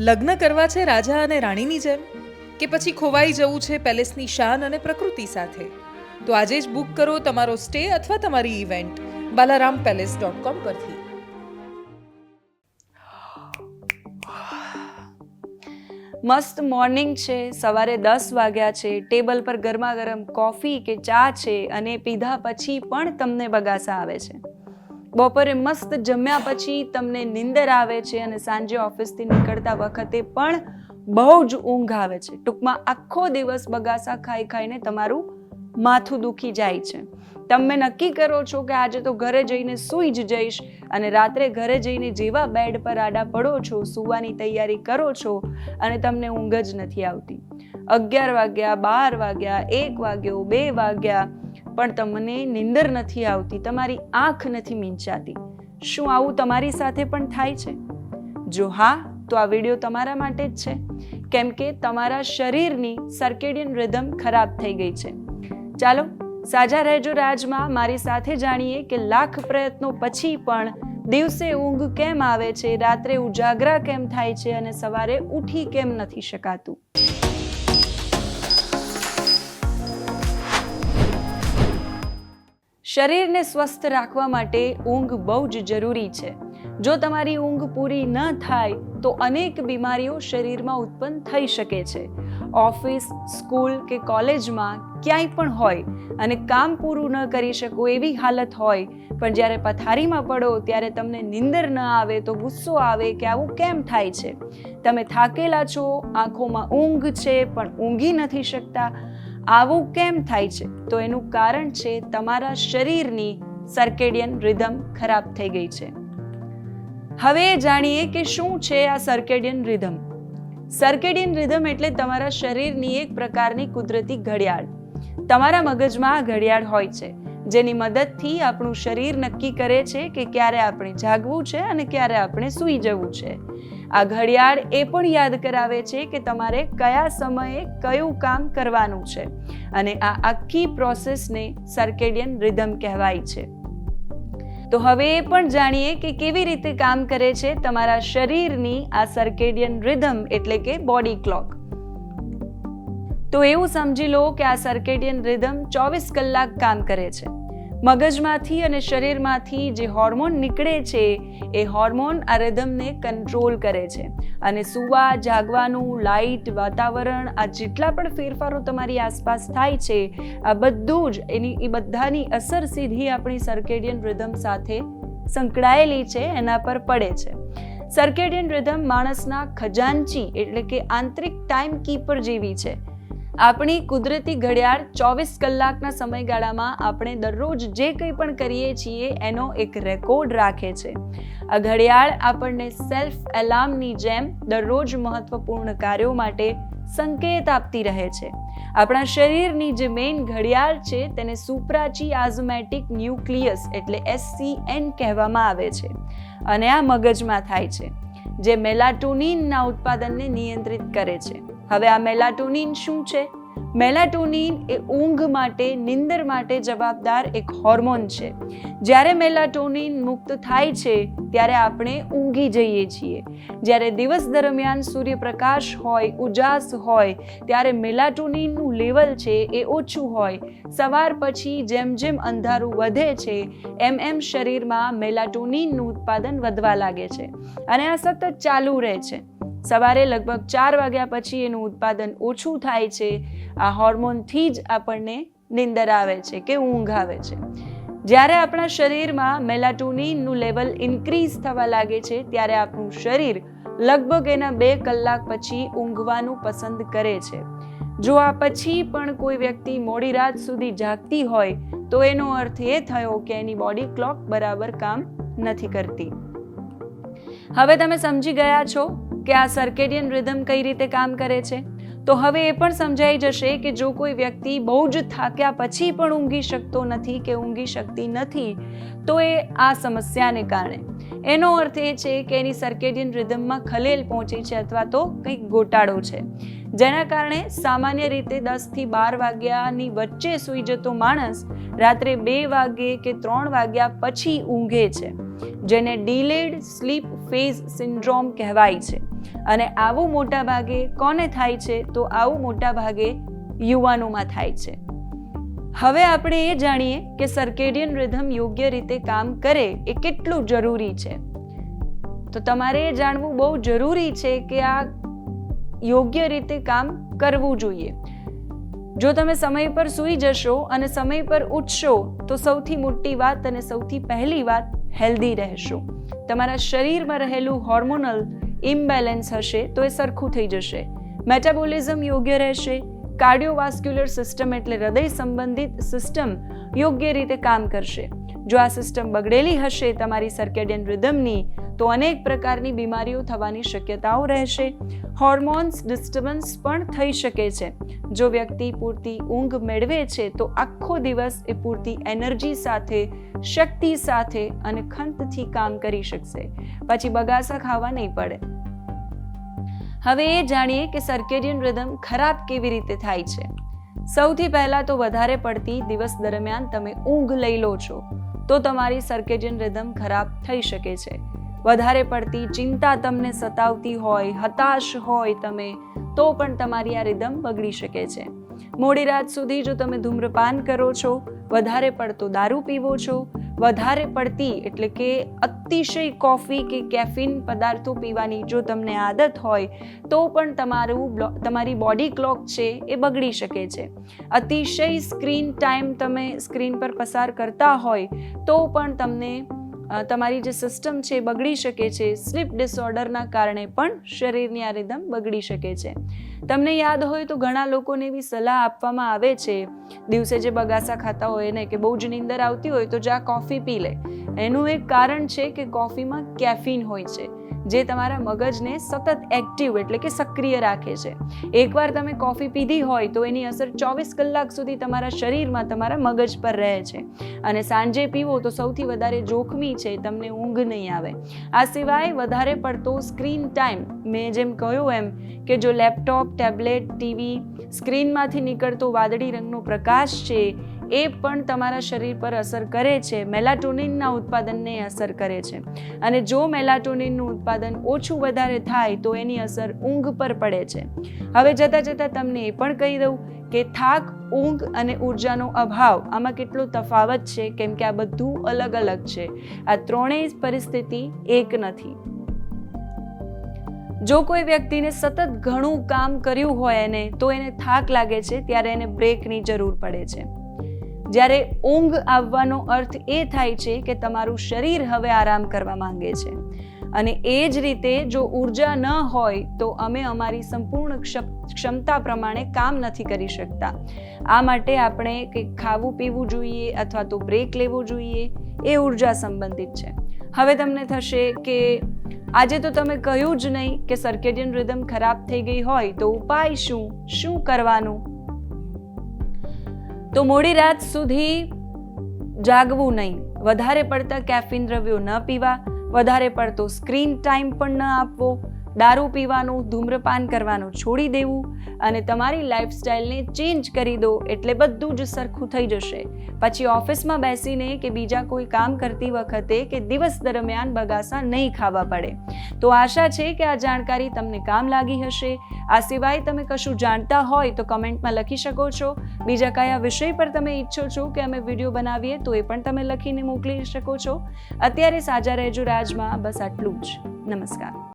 લગ્ન કરવા છે રાજા અને રાણીની જેમ? કે પછી ખોવાઈ જવું છે પેલેસની શાન અને પ્રકૃતિ સાથે? તો આજે જ બુક કરો તમારો સ્ટે અથવા તમારી event Balaram palace dot com પરથી. મસ્ત મોર્નિંગ છે, સવારે દસ વાગ્યા છે, ટેબલ પર ગરમા ગરમ કોફી કે ચા છે અને પીધા પછી પણ તમને બગાસા આવે છે. બપોરે મસ્ત જમ્યા પછી તમને નીંદર આવે છે અને સાંજે ઓફિસથી નીકળતા વખતે પણ બહુ જ ઊંઘ આવે છે. ટૂંકમાં આખો દિવસ બગાસા ખાઈ ખાઈને તમારું માથું દુખી જાય છે. તમે નક્કી કરો છો કે આજે તો ઘરે જઈને સૂઈ જ જઈશ અને રાત્રે ઘરે જઈને જેવા બેડ પર આડા પડો છો, સૂવાની તૈયારી કરો છો અને તમને ઊંઘ જ નથી આવતી. અગિયાર વાગ્યા, બાર વાગ્યા, એક વાગ્યો, બે વાગ્યા પણ તમને નિંદર નથી આવતી, તમારી આંખ નથી મીંચાતી. શું આવું તમારી સાથે પણ થાય છે? જો હા, તો આ વીડિયો તમારા માટે જ છે. કેમ કે તમારા શરીરની સર્કેડિયન રિધમ ખરાબ થઈ ગઈ છે. ચાલો, સાજા રહેજો રાજમાં. મારી સાથે જાણીએ કે લાખ પ્રયત્નો પછી પણ દિવસે ઊંઘ કેમ આવે છે, રાત્રે ઉજાગરા કેમ થાય છે અને સવારે ઉઠી કેમ નથી શકાતું? શરીરને સ્વસ્થ રાખવા માટે ઊંઘ બહુ જ જરૂરી છે. જો તમારી ઊંઘ પૂરી ન થાય, તો અનેક બીમારીઓ શરીરમાં ઉત્પન્ન થઈ શકે છે. ઓફિસ, સ્કૂલ કે કોલેજમાં ક્યાંય પણ હોય અને કામ પૂરું ન કરી શકો એવી હાલત હોય, પણ જ્યારે પથારીમાં પડો, ત્યારે તમને નીંદર ન આવે તો ગુસ્સો આવે કે આવું કેમ થાય છે? તમે થાકેલા છો, આંખોમાં ઊંઘ છે, પણ ઊંઘી નથી શકતા આવું કેમ થાય છે? તો એનું કારણ છે તમારા શરીરની સર્કેડિયન રિધમ ખરાબ થઈ ગઈ છે. હવે જાણીએ કે શું છે આ સર્કેડિયન રિધમ સર્કેડિયન રિધમ એટલે તમારા શરીરની એક પ્રકારની કુદરતી ઘડિયાળ. તમારા મગજમાં આ ઘડિયાળ હોય છે, જેની મદદથી આપણું શરીર નક્કી કરે છે કે ક્યારે આપણે જાગવું છે અને ક્યારે આપણે સૂઈ જવું છે. આ ઘડિયાળ એ પણ યાદ કરાવે છે કે તમારે કયા સમયે કયું કામ કરવાનું છે. અને આ આખી પ્રોસેસને સર્કેડિયન રિધમ કહેવાય છે. તો હવે એ પણ જાણીએ કે કેવી રીતે કામ કરે છે તમારા શરીરની આ સર્કેડિયન રિધમ એટલે કે બોડી ક્લોક. તો એવું સમજી લો કે આ સર્કેડિયન રિધમ ચોવીસ કલાક કામ કરે છે. મગજમાંથી અને શરીરમાંથી જે હોર્મોન નીકળે છે, એ હોર્મોન આ રિધમને કંટ્રોલ કરે છે. અને સૂવા, જાગવાનું લાઇટ વાતાવરણ, આ જેટલા પણ ફેરફારો તમારી આસપાસ થાય છે, આ બધું જ એની, એ બધાની અસર સીધી આપણી સર્કેડિયન રિધમ સાથે સંકળાયેલી છે, એના પર પડે છે. સર્કેડિયન રિધમ માણસના ખજાનચી એટલે કે આંતરિક ટાઈમ કીપર જેવી છે. આપણી કુદરતી ઘડિયાળ ચોવીસ કલાકના સમયગાળામાં આપણે દરરોજ જે કંઈ પણ કરીએ છીએ, એનો એક રેકોર્ડ રાખે છે. આ ઘડિયાળ આપણને સેલ્ફ એલાર્મની જેમ દરરોજ મહત્વપૂર્ણ કાર્યો માટે સંકેત આપતી રહે છે. આપણા શરીરની જે મેઇન ઘડિયાળ છે, તેને સુપ્રાચી આઝમેટિક ન્યુક્લિયસ એટલે એસસીએન કહેવામાં આવે છે અને આ મગજમાં થાય છે, જે મેલાટોનિનના ઉત્પાદનને નિયંત્રિત કરે છે. હવે આ મેલાટોનિન શું છે? મેલાટોનિન એ ઊંઘ માટે, નિંદર માટે જવાબદાર એક હોર્મોન છે. જ્યારે મેલાટોનિન મુક્ત થાય છે, ત્યારે આપણે ઊંઘી જઈએ છીએ. જ્યારે દિવસ દરમિયાન સૂર્યપ્રકાશ હોય, ઉજાસ હોય, ત્યારે મેલાટોનિનનું લેવલ છે એ ઓછું હોય. સવાર પછી જેમ જેમ અંધારું વધે છે, એમ એમ શરીરમાં મેલાટોનિનનું ઉત્પાદન વધવા લાગે છે. અને આ સતત ચાલુ રહે છે. સવારે લગભગ ચાર વાગ્યા પછી એનું ઉત્પાદન ઓછું થાય છે. આ હોર્મોનથી જ આપણને નિંદર આવે છે કે ઊંઘ આવે છે. જ્યારે આપણા શરીરમાં મેલાટોનિનનું લેવલ ઇન્ક્રીઝ થવા લાગે છે, ત્યારે આપણું શરીર લગભગ એના બે કલાક પછી ઊંઘવાનું પસંદ કરે છે. જો આ પછી પણ કોઈ વ્યક્તિ મોડી રાત સુધી જાગતી હોય, તો એનો અર્થ એ થયો કે એની બોડી ક્લોક બરાબર કામ નથી કરતી. હવે તમે સમજી ગયા છો કે આ સર્કેડિયન રિધમ કઈ રીતે કામ કરે છે? તો હવે એ પણ સમજાઈ જશે કે જો કોઈ વ્યક્તિ બહુ જ થાક્યા પછી પણ ઊંઘી શકતો નથી કે ઊંઘી શકતી નથી, તો એ આ સમસ્યાને કારણે. એનો અર્થ એ છે કે એની સર્કેડિયન રિધમમાં ખલેલ પહોંચી છે અથવા તો કંઈક ગોટાળો છે. જેના કારણે સામાન્ય રીતે દસથી બાર વાગ્યાની વચ્ચે સૂઈ જતો માણસ રાત્રે બે વાગે કે ત્રણ વાગ્યા પછી ઊંઘે છે. જેને ડિલેડ સ્લીપ ફેઝ સિન્ડ્રોમ કહેવાય છે. અને આવું મોટા ભાગે કોને થાય છે? તો આવું મોટા ભાગે યુવાનોમાં થાય છે. હવે આપણે એ જાણીએ કે સર્કેડિયન રિધમ યોગ્ય રીતે કામ કરે એ કેટલું જરૂરી છે. તો તમારે એ જાણવું બહુ જરૂરી છે કે આ યોગ્ય રીતે કામ કરવું જોઈએ. જો તમે સમય પર સૂઈ જશો અને સમય પર ઉઠશો, તો સૌથી મોટી વાત અને સૌથી પહેલી વાત હેલ્ધી રહેશો. તમારા શરીરમાં રહેલું હોર્મોનલ ઇમ્બેલેન્સ હશે તો એ સરખું થઈ જશે. મેટાબોલિઝમ યોગ્ય રહેશે. કાર્ડિયોવાસ્ક્યુલર સિસ્ટમ એટલે હૃદય સંબંધિત સિસ્ટમ યોગ્ય રીતે કામ કરશે. જો આ સિસ્ટમ બગડેલી હશે, તમારી સર્કેડિયન રિધમની તો અનેક પ્રકારની બીમારીઓ થવાની શક્યતાઓ રહેશે. હોર્મોન્સ ડિસ્ટર્બન્સ પણ થઈ શકે છે. જો વ્યક્તિ પૂરતી ઊંઘ મેળવે છે, તો આખો દિવસ એ પૂરતી એનર્જી સાથે, શક્તિ સાથે અને ખંતથી કામ કરી શકશે. પછી બગાસા ખાવા નહીં પડે. હવે એ જાણીએ કે સર્કેડિયન રિધમ ખરાબ કેવી રીતે થાય છે. સૌથી પહેલાં તો વધારે પડતી દિવસ દરમિયાન તમે ઊંઘ લઈ લો છો. તો તમારી સર્કેજન રિધમ ખરાબ થઈ શકે છે. વધારે પડતી ચિંતા તમને સતાવતી હોય, હતાશ હોય તમે, તો પણ તમારી આ રિધમ બગડી શકે છે. મોડી રાત સુધી જો તમે ધૂમ્રપાન કરો છો, વધારે પડતો દારૂ પીવો છો વધારે પડતી, એટલે કે અતિશય કોફી કે કેફીન પદાર્થો પીવાની જો તમને આદત હોય, તો પણ તમારું તમારી બોડી ક્લોક છે એ બગડી શકે છે. અતિશય સ્ક્રીન ટાઈમ તમે સ્ક્રીન પર પસાર કરતા હોય, તો પણ તમને તમારી જે સિસ્ટમ છે બગડી શકે છે. સ્લીપ ડિસઓર્ડરના કારણે પણ શરીરની આ રિધમ બગડી શકે છે. તમને યાદ હોય તો ઘણા લોકોને એવી સલાહ આપવામાં આવે છે. દિવસે જે બગાસા ખાતા હોય ને કે બહુ જ નીંદર આવતી હોય તો જા કોફી પી લે. એનું એક કારણ છે કે કોફીમાં કેફીન હોય છે. જે તમારા મગજને સતત એક્ટિવ એટલે કે સક્રિય રાખે છે. એકવાર તમે કોફી પીધી હોય તો એની અસર ચોવીસ કલાક સુધી તમારા શરીરમાં તમારા મગજ પર રહે છે. અને સાંજે પીવો તો સૌથી વધારે જોખમી છે, તમને ઊંઘ નહીં આવે. આ સિવાય વધારે પડતો સ્ક્રીન ટાઈમ મેં જેમ કહ્યું એમ કે જો લેપટોપ ટેબ્લેટ ટીવી સ્ક્રીનમાંથી નીકળતો વાદળી રંગનો પ્રકાશ છે એ પણ તમારા શરીર પર અસર કરે છે. મેલાટોનિનના ઉત્પાદનને અસર કરે છે. અને જો મેલાટોનિનનું ઉત્પાદન ઓછું વધારે થાય, તો એની અસર ઊંઘ પર પડે છે. હવે જતાં જતાં તમને એ પણ કહી દઉં કે થાક, ઊંઘ અને ઉર્જાનો અભાવ આમાં કેટલો તફાવત છે, કેમ કે આ બધું અલગ અલગ છે. આ ત્રણેય પરિસ્થિતિ એક નથી. જો કોઈ વ્યક્તિને સતત ઘણું કામ કર્યું હોય એને, તો એને થાક લાગે છે, ત્યારે એને બ્રેકની જરૂર પડે છે. જ્યારે ઊંઘ આવવાનો અર્થ એ થાય છે કે તમારું શરીર હવે આરામ કરવા માંગે છે. અને એ જ રીતે જો ઊર્જા ન હોય તો અમે અમારી સંપૂર્ણ ક્ષમ- ક્ષમતા પ્રમાણે કામ નથી કરી શકતા. આ માટે આપણે કંઈક ખાવું પીવું જોઈએ અથવા તો બ્રેક લેવો જોઈએ એ ઊર્જા સંબંધિત છે. હવે તમને થશે કે આજે તો તમે કહ્યું જ નહીં કે સર્કેડિયન રિધમ ખરાબ થઈ ગઈ હોય તો ઉપાય શું? શું કરવાનું? તો મોડી રાત સુધી જાગવું નહીં. વધારે પડતા કેફીન દ્રવ્યો ન પીવા, વધારે પડતો સ્ક્રીન ટાઈમ પણ ન આપવો દારૂ પીવાનું, ધૂમ્રપાન કરવાનું છોડી દેવું અને તમારી લાઈફસ્ટાઈલને ચેન્જ કરી દો એટલે બધું જ સરખું થઈ જશે. પછી ઓફિસમાં બેસીને કે બીજા કોઈ કામ કરતી વખતે કે દિવસ દરમિયાન બગાસા નહીં ખાવા પડે. તો આશા છે કે આ જાણકારી તમને કામ લાગી હશે. આ સિવાય તમે કશું જાણતા હોય તો કમેન્ટમાં લખી શકો છો. બીજા કયા વિષય પર તમે ઈચ્છો છો કે અમે વીડિયો બનાવીએ તો એ પણ તમે લખીને મોકલી શકો છો. અત્યારે સાજા રહેજો રાજમાં. બસ આટલું જ. નમસ્કાર.